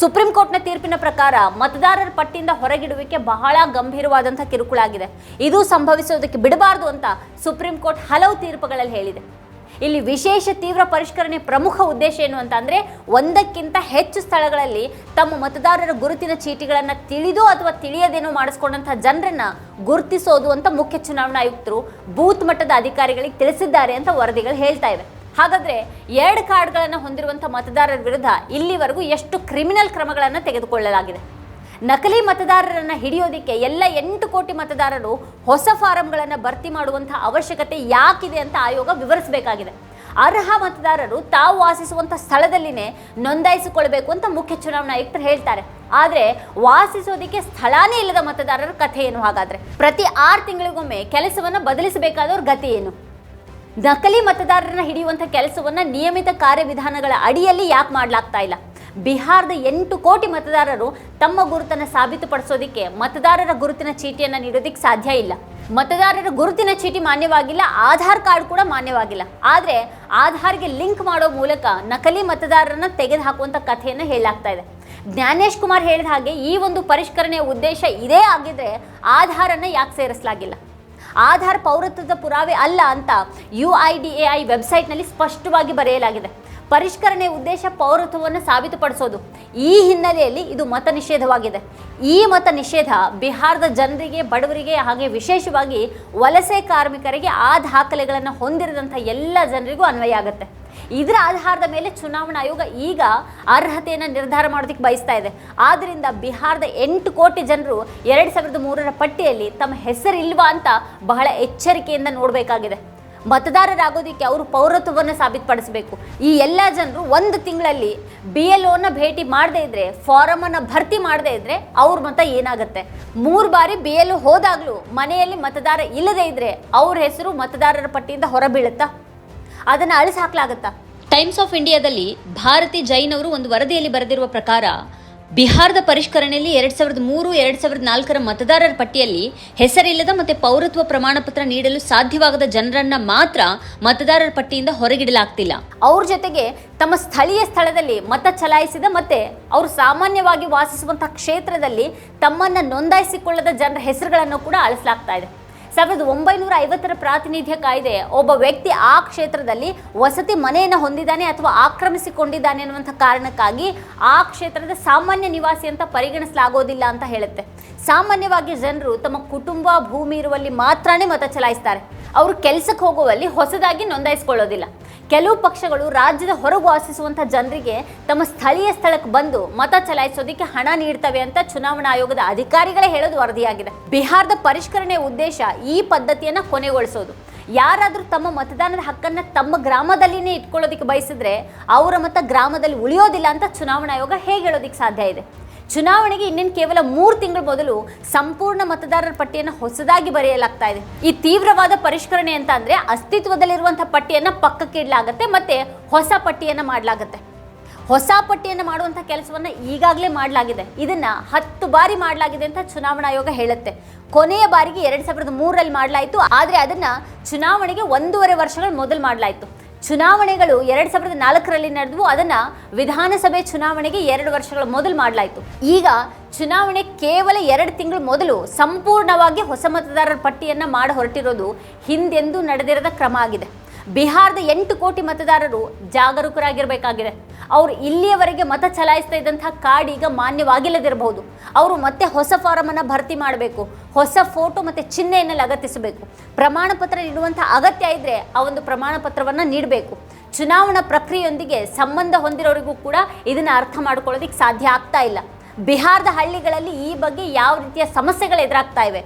ಸುಪ್ರೀಂ ಕೋರ್ಟ್ನ ತೀರ್ಪಿನ ಪ್ರಕಾರ ಮತದಾರರ ಪಟ್ಟಿಯಿಂದ ಹೊರಗಿಡುವಿಕೆ ಬಹಳ ಗಂಭೀರವಾದಂಥ ಕಿರುಕುಳ ಆಗಿದೆ. ಇದು ಸಂಭವಿಸೋದಕ್ಕೆ ಬಿಡಬಾರದು ಅಂತ ಸುಪ್ರೀಂ ಕೋರ್ಟ್ ಹಲವು ತೀರ್ಪುಗಳಲ್ಲಿ ಹೇಳಿದೆ. ಇಲ್ಲಿ ವಿಶೇಷ ತೀವ್ರ ಪರಿಷ್ಕರಣೆ ಪ್ರಮುಖ ಉದ್ದೇಶ ಏನು ಅಂತ ಅಂದರೆ ಒಂದಕ್ಕಿಂತ ಹೆಚ್ಚು ಸ್ಥಳಗಳಲ್ಲಿ ತಮ್ಮ ಮತದಾರರ ಗುರುತಿನ ಚೀಟಿಗಳನ್ನು ತಿಳಿದು ಅಥವಾ ತಿಳಿಯದೇನೋ ಮಾಡಿಸ್ಕೊಂಡಂಥ ಜನರನ್ನ ಗುರುತಿಸೋದು ಅಂತ ಮುಖ್ಯ ಚುನಾವಣಾ ಆಯುಕ್ತರು ಬೂತ್ ಮಟ್ಟದ ಅಧಿಕಾರಿಗಳಿಗೆ ತಿಳಿಸಿದ್ದಾರೆ ಅಂತ ವರದಿಗಳು ಹೇಳ್ತಾ ಇವೆ. ಹಾಗಾದ್ರೆ ಎರಡು ಕಾರ್ಡ್ಗಳನ್ನು ಹೊಂದಿರುವಂಥ ಮತದಾರರ ವಿರುದ್ಧ ಇಲ್ಲಿವರೆಗೂ ಎಷ್ಟು ಕ್ರಿಮಿನಲ್ ಕ್ರಮಗಳನ್ನು ತೆಗೆದುಕೊಳ್ಳಲಾಗಿದೆ? ನಕಲಿ ಮತದಾರರನ್ನು ಹಿಡಿಯೋದಕ್ಕೆ ಎಲ್ಲ ಎಂಟು ಕೋಟಿ ಮತದಾರರು ಹೊಸ ಫಾರಂಗಳನ್ನು ಭರ್ತಿ ಮಾಡುವಂಥ ಅವಶ್ಯಕತೆ ಯಾಕಿದೆ ಅಂತ ಆಯೋಗ ವಿವರಿಸಬೇಕಾಗಿದೆ. ಅರ್ಹ ಮತದಾರರು ತಾವು ವಾಸಿಸುವಂಥ ಸ್ಥಳದಲ್ಲಿನೇ ನೋಂದಾಯಿಸಿಕೊಳ್ಬೇಕು ಅಂತ ಮುಖ್ಯ ಚುನಾವಣಾ ಆಯುಕ್ತರು ಹೇಳ್ತಾರೆ. ಆದರೆ ವಾಸಿಸೋದಕ್ಕೆ ಸ್ಥಳಾನೇ ಇಲ್ಲದ ಮತದಾರರ ಕಥೆ ಏನು ಹಾಗಾದರೆ? ಪ್ರತಿ ಆರು ತಿಂಗಳಿಗೊಮ್ಮೆ ಕೆಲಸವನ್ನು ಬದಲಿಸಬೇಕಾದವ್ರ ಗತಿ ಏನು? ನಕಲಿ ಮತದಾರರನ್ನ ಹಿಡಿಯುವಂಥ ಕೆಲಸವನ್ನು ನಿಯಮಿತ ಕಾರ್ಯವಿಧಾನಗಳ ಅಡಿಯಲ್ಲಿ ಯಾಕೆ ಮಾಡಲಾಗ್ತಾ ಇಲ್ಲ? ಬಿಹಾರದ ಎಂಟು ಕೋಟಿ ಮತದಾರರು ತಮ್ಮ ಗುರುತನ್ನು ಸಾಬೀತುಪಡಿಸೋದಕ್ಕೆ ಮತದಾರರ ಗುರುತಿನ ಚೀಟಿಯನ್ನು ನೀಡೋದಿಕ್ಕೆ ಸಾಧ್ಯ ಇಲ್ಲ. ಮತದಾರರ ಗುರುತಿನ ಚೀಟಿ ಮಾನ್ಯವಾಗಿಲ್ಲ, ಆಧಾರ್ ಕಾರ್ಡ್ ಕೂಡ ಮಾನ್ಯವಾಗಿಲ್ಲ. ಆದರೆ ಆಧಾರ್ಗೆ ಲಿಂಕ್ ಮಾಡೋ ಮೂಲಕ ನಕಲಿ ಮತದಾರರನ್ನು ತೆಗೆದುಹಾಕುವಂಥ ಕಥೆಯನ್ನು ಹೇಳಲಾಗ್ತಾ ಇದೆ. ಜ್ಞಾನೇಶ್ ಕುಮಾರ್ ಹೇಳಿದ ಹಾಗೆ ಈ ಒಂದು ಪರಿಷ್ಕರಣೆಯ ಉದ್ದೇಶ ಇದೇ ಆಗಿದ್ರೆ ಆಧಾರನ್ನು ಯಾಕೆ ಸೇರಿಸಲಾಗಿಲ್ಲ? ಆಧಾರ್ ಪೌರತ್ವದ ಪುರಾವೆ ಅಲ್ಲ ಅಂತ U I D A I ವೆಬ್ಸೈಟ್ನಲ್ಲಿ ಸ್ಪಷ್ಟವಾಗಿ ಬರೆಯಲಾಗಿದೆ. ಪರಿಷ್ಕರಣೆಯ ಉದ್ದೇಶ ಪೌರತ್ವವನ್ನು ಸಾಬೀತುಪಡಿಸೋದು. ಈ ಹಿನ್ನೆಲೆಯಲ್ಲಿ ಇದು ಮತ ನಿಷೇಧವಾಗಿದೆ. ಈ ಮತ ನಿಷೇಧ ಬಿಹಾರದ ಜನರಿಗೆ, ಬಡವರಿಗೆ ಹಾಗೆ ವಿಶೇಷವಾಗಿ ವಲಸೆ ಕಾರ್ಮಿಕರಿಗೆ ಆ ದಾಖಲೆಗಳನ್ನು ಹೊಂದಿರದಂಥ ಎಲ್ಲ ಜನರಿಗೂ ಅನ್ವಯ ಆಗುತ್ತೆ. ಇದರ ಆಧಾರದ ಮೇಲೆ ಚುನಾವಣಾ ಆಯೋಗ ಈಗ ಅರ್ಹತೆಯನ್ನು ನಿರ್ಧಾರ ಮಾಡೋದಕ್ಕೆ ಬಯಸ್ತಾ ಇದೆ. ಆದ್ದರಿಂದ ಬಿಹಾರದ ಎಂಟು ಕೋಟಿ ಜನರು ಎರಡು ಸಾವಿರದ ಮೂರರ ಪಟ್ಟಿಯಲ್ಲಿ ತಮ್ಮ ಹೆಸರಿಲ್ವಾ ಅಂತ ಬಹಳ ಎಚ್ಚರಿಕೆಯಿಂದ ನೋಡಬೇಕಾಗಿದೆ. ಮತದಾರರಾಗೋದಕ್ಕೆ ಅವರು ಪೌರತ್ವವನ್ನು ಸಾಬೀತುಪಡಿಸಬೇಕು. ಈ ಎಲ್ಲ ಜನರು ಒಂದು ತಿಂಗಳಲ್ಲಿ ಬಿ ಎಲ್ ಓನ ಭೇಟಿ ಮಾಡದೇ ಇದ್ರೆ ಫಾರಮನ್ನು ಭರ್ತಿ ಮಾಡದೇ ಇದ್ರೆ ಅವ್ರ ಮತ ಏನಾಗುತ್ತೆ? ಮೂರು ಬಾರಿ ಬಿ ಎಲ್ ಹೋದಾಗಲೂ ಮನೆಯಲ್ಲಿ ಮತದಾರ ಇಲ್ಲದೇ ಇದ್ರೆ ಅವ್ರ ಹೆಸರು ಮತದಾರರ ಪಟ್ಟಿಯಿಂದ ಹೊರಬೀಳುತ್ತಾ? ಅದನ್ನು ಅಳಿಸಿ ಹಾಕಲಾಗತ್ತಾ ಟೈಮ್ಸ್ ಆಫ್ ಇಂಡಿಯಾದಲ್ಲಿ ಭಾರತಿ ಜೈನ್ ಅವರು ಒಂದು ವರದಿಯಲ್ಲಿ ಬರೆದಿರುವ ಪ್ರಕಾರ ಬಿಹಾರದ ಪರಿಷ್ಕರಣೆಯಲ್ಲಿ ಎರಡ್ ಸಾವಿರದ ಮೂರು, ಎರಡ್ ಸಾವಿರದ ನಾಲ್ಕರ ಮತದಾರರ ಪಟ್ಟಿಯಲ್ಲಿ ಹೆಸರಿಲ್ಲದ ಮತ್ತೆ ಪೌರತ್ವ ಪ್ರಮಾಣ ಪತ್ರ ನೀಡಲು ಸಾಧ್ಯವಾಗದ ಜನರನ್ನ ಮಾತ್ರ ಮತದಾರರ ಪಟ್ಟಿಯಿಂದ ಹೊರಗಿಡಲಾಗ್ತಿಲ್ಲ. ಅವ್ರ ಜೊತೆಗೆ ತಮ್ಮ ಸ್ಥಳೀಯ ಸ್ಥಳದಲ್ಲಿ ಮತ ಚಲಾಯಿಸಿದ ಮತ್ತೆ ಅವರು ಸಾಮಾನ್ಯವಾಗಿ ವಾಸಿಸುವಂತಹ ಕ್ಷೇತ್ರದಲ್ಲಿ ತಮ್ಮನ್ನ ನೋಂದಾಯಿಸಿಕೊಳ್ಳದ ಜನರ ಹೆಸರುಗಳನ್ನು ಕೂಡ ಅಳಿಸಲಾಗ್ತಾ ಇದೆ. ಸಾವಿರದ ಒಂಬೈನೂರ ಐವತ್ತರ ಪ್ರಾತಿನಿಧ್ಯ ಕಾಯ್ದೆ, ಒಬ್ಬ ವ್ಯಕ್ತಿ ಆ ಕ್ಷೇತ್ರದಲ್ಲಿ ವಸತಿ ಮನೆಯನ್ನು ಹೊಂದಿದ್ದಾನೆ ಅಥವಾ ಆಕ್ರಮಿಸಿಕೊಂಡಿದ್ದಾನೆ ಅನ್ನುವಂಥ ಕಾರಣಕ್ಕಾಗಿ ಆ ಕ್ಷೇತ್ರದ ಸಾಮಾನ್ಯ ನಿವಾಸಿ ಅಂತ ಪರಿಗಣಿಸಲಾಗೋದಿಲ್ಲ ಅಂತ ಹೇಳುತ್ತೆ. ಸಾಮಾನ್ಯವಾಗಿ ಜನರು ತಮ್ಮ ಕುಟುಂಬ, ಭೂಮಿ ಇರುವಲ್ಲಿ ಮಾತ್ರನೇ ಮತ ಚಲಾಯಿಸ್ತಾರೆ. ಅವರು ಕೆಲಸಕ್ಕೆ ಹೋಗುವಲ್ಲಿ ಹೊಸದಾಗಿ ನೋಂದಾಯಿಸ್ಕೊಳ್ಳೋದಿಲ್ಲ. ಕೆಲವು ಪಕ್ಷಗಳು ರಾಜ್ಯದ ಹೊರಗೆ ವಾಸಿಸುವಂಥ ಜನರಿಗೆ ತಮ್ಮ ಸ್ಥಳೀಯ ಸ್ಥಳಕ್ಕೆ ಬಂದು ಮತ ಚಲಾಯಿಸೋದಕ್ಕೆ ಹಣ ನೀಡ್ತವೆ ಅಂತ ಚುನಾವಣಾ ಆಯೋಗದ ಅಧಿಕಾರಿಗಳೇ ಹೇಳೋದು ವರದಿಯಾಗಿದೆ. ಬಿಹಾರದ ಪರಿಷ್ಕರಣೆಯ ಉದ್ದೇಶ ಈ ಪದ್ಧತಿಯನ್ನ ಕೊನೆಗೊಳಿಸೋದು. ಯಾರಾದರೂ ತಮ್ಮ ಮತದಾನದ ಹಕ್ಕನ್ನ ತಮ್ಮ ಗ್ರಾಮದಲ್ಲಿನೇ ಇಟ್ಕೊಳ್ಳೋದಕ್ಕೆ ಬಯಸಿದ್ರೆ ಅವರ ಮತ ಗ್ರಾಮದಲ್ಲಿ ಉಳಿಯೋದಿಲ್ಲ ಅಂತ ಚುನಾವಣಾ ಆಯೋಗ ಹೇಗೆ ಹೇಳೋದಕ್ಕೆ ಸಾಧ್ಯ ಇದೆ? ಚುನಾವಣೆಗೆ ಇನ್ನೇನು ಕೇವಲ ಮೂರು ತಿಂಗಳ ಮೊದಲು ಸಂಪೂರ್ಣ ಮತದಾರರ ಪಟ್ಟಿಯನ್ನು ಹೊಸದಾಗಿ ಬರೆಯಲಾಗ್ತಾ ಇದೆ. ಈ ತೀವ್ರವಾದ ಪರಿಷ್ಕರಣೆ ಅಂತ ಅಂದರೆ ಅಸ್ತಿತ್ವದಲ್ಲಿರುವಂಥ ಪಟ್ಟಿಯನ್ನು ಪಕ್ಕಕ್ಕೆ ಇಡಲಾಗತ್ತೆ ಮತ್ತೆ ಹೊಸ ಪಟ್ಟಿಯನ್ನು ಮಾಡಲಾಗತ್ತೆ. ಹೊಸ ಪಟ್ಟಿಯನ್ನು ಮಾಡುವಂಥ ಕೆಲಸವನ್ನು ಈಗಾಗಲೇ ಮಾಡಲಾಗಿದೆ. ಇದನ್ನು ಹತ್ತು ಬಾರಿ ಮಾಡಲಾಗಿದೆ ಅಂತ ಚುನಾವಣಾ ಆಯೋಗ ಹೇಳುತ್ತೆ. ಕೊನೆಯ ಬಾರಿಗೆ ಎರಡು ಸಾವಿರದ ಮೂರರಲ್ಲಿ ಮಾಡಲಾಯಿತು, ಆದರೆ ಅದನ್ನು ಚುನಾವಣೆಗೆ ಒಂದೂವರೆ ವರ್ಷಗಳ ಮೊದಲು ಮಾಡಲಾಯಿತು. ಚುನಾವಣೆಗಳು ಎರಡ್ ಸಾವಿರದ ನಾಲ್ಕರಲ್ಲಿ ನಡೆದವು. ಅದನ್ನ ವಿಧಾನಸಭೆ ಚುನಾವಣೆಗೆ ಎರಡು ವರ್ಷಗಳ ಮೊದಲು ಮಾಡಲಾಯಿತು. ಈಗ ಚುನಾವಣೆ ಕೇವಲ ಎರಡು ತಿಂಗಳ ಮೊದಲು ಸಂಪೂರ್ಣವಾಗಿ ಹೊಸ ಮತದಾರರ ಪಟ್ಟಿಯನ್ನ ಮಾಡ ಹೊರಟಿರೋದು ಹಿಂದೆಂದೂ ನಡೆದಿರದ ಕ್ರಮ ಆಗಿದೆ. ಬಿಹಾರದ ಎಂಟು ಕೋಟಿ ಮತದಾರರು ಜಾಗರೂಕರಾಗಿರಬೇಕಾಗಿದೆ. ಅವರು ಇಲ್ಲಿಯವರೆಗೆ ಮತ ಚಲಾಯಿಸ್ತಾ ಇದ್ದಂತಹ ಕಾರ್ಡ್ ಈಗ ಮಾನ್ಯವಾಗಿಲ್ಲದಿರಬಹುದು. ಅವರು ಮತ್ತೆ ಹೊಸ ಫಾರಮನ್ನು ಭರ್ತಿ ಮಾಡಬೇಕು. ಹೊಸ ಫೋಟೋ ಮತ್ತೆ ಚಿಹ್ನೆಯನ್ನು ಲಗತ್ತಿಸಬೇಕು. ಪ್ರಮಾಣ ಪತ್ರ ನೀಡುವಂತಹ ಅಗತ್ಯ ಇದ್ರೆ ಆ ಒಂದು ಪ್ರಮಾಣ ಪತ್ರವನ್ನ ನೀಡಬೇಕು. ಚುನಾವಣಾ ಪ್ರಕ್ರಿಯೆಯೊಂದಿಗೆ ಸಂಬಂಧ ಹೊಂದಿರೋರಿಗೂ ಕೂಡ ಇದನ್ನ ಅರ್ಥ ಮಾಡ್ಕೊಳ್ಳೋದಕ್ಕೆ ಸಾಧ್ಯ ಆಗ್ತಾ ಇಲ್ಲ. ಬಿಹಾರದ ಹಳ್ಳಿಗಳಲ್ಲಿ ಈ ಬಗ್ಗೆ ಯಾವ ರೀತಿಯ ಸಮಸ್ಯೆಗಳು ಎದುರಾಗ್ತಾ ಇವೆ?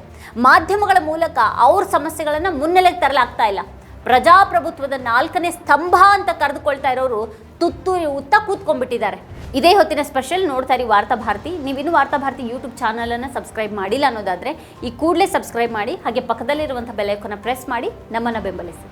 ಮಾಧ್ಯಮಗಳ ಮೂಲಕ ಅವ್ರ ಸಮಸ್ಯೆಗಳನ್ನು ಮುನ್ನೆಲೆಗೆ ತರಲಾಗ್ತಾ ಇಲ್ಲ. ಪ್ರಜಾಪ್ರಭುತ್ವದ ನಾಲ್ಕನೇ ಸ್ತಂಭ ಅಂತ ಕರೆದುಕೊಳ್ತಾ ಇರೋರು ತುತ್ತೂರಿ ಉತ್ತ ಕೂತ್ಕೊಂಡ್ಬಿಟ್ಟಿದ್ದಾರೆ. ಇದೇ ಹೊತ್ತಿನ ಸ್ಪೆಷಲ್ ನೋಡ್ತಾ ಇರಿ ವಾರ್ತಾ ಭಾರತಿ. ನೀವಿನ್ನು ವಾರ್ತಾ ಭಾರತಿ ಯೂಟ್ಯೂಬ್ ಚಾನಲನ್ನು ಸಬ್ಸ್ಕ್ರೈಬ್ ಮಾಡಿಲ್ಲ ಅನ್ನೋದಾದರೆ ಈ ಕೂಡಲೇ ಸಬ್ಸ್ಕ್ರೈಬ್ ಮಾಡಿ, ಹಾಗೆ ಪಕ್ಕದಲ್ಲಿರುವಂಥ ಬೆಲೈಕನ್ನ ಪ್ರೆಸ್ ಮಾಡಿ, ನಮ್ಮನ್ನು ಬೆಂಬಲಿಸಿ.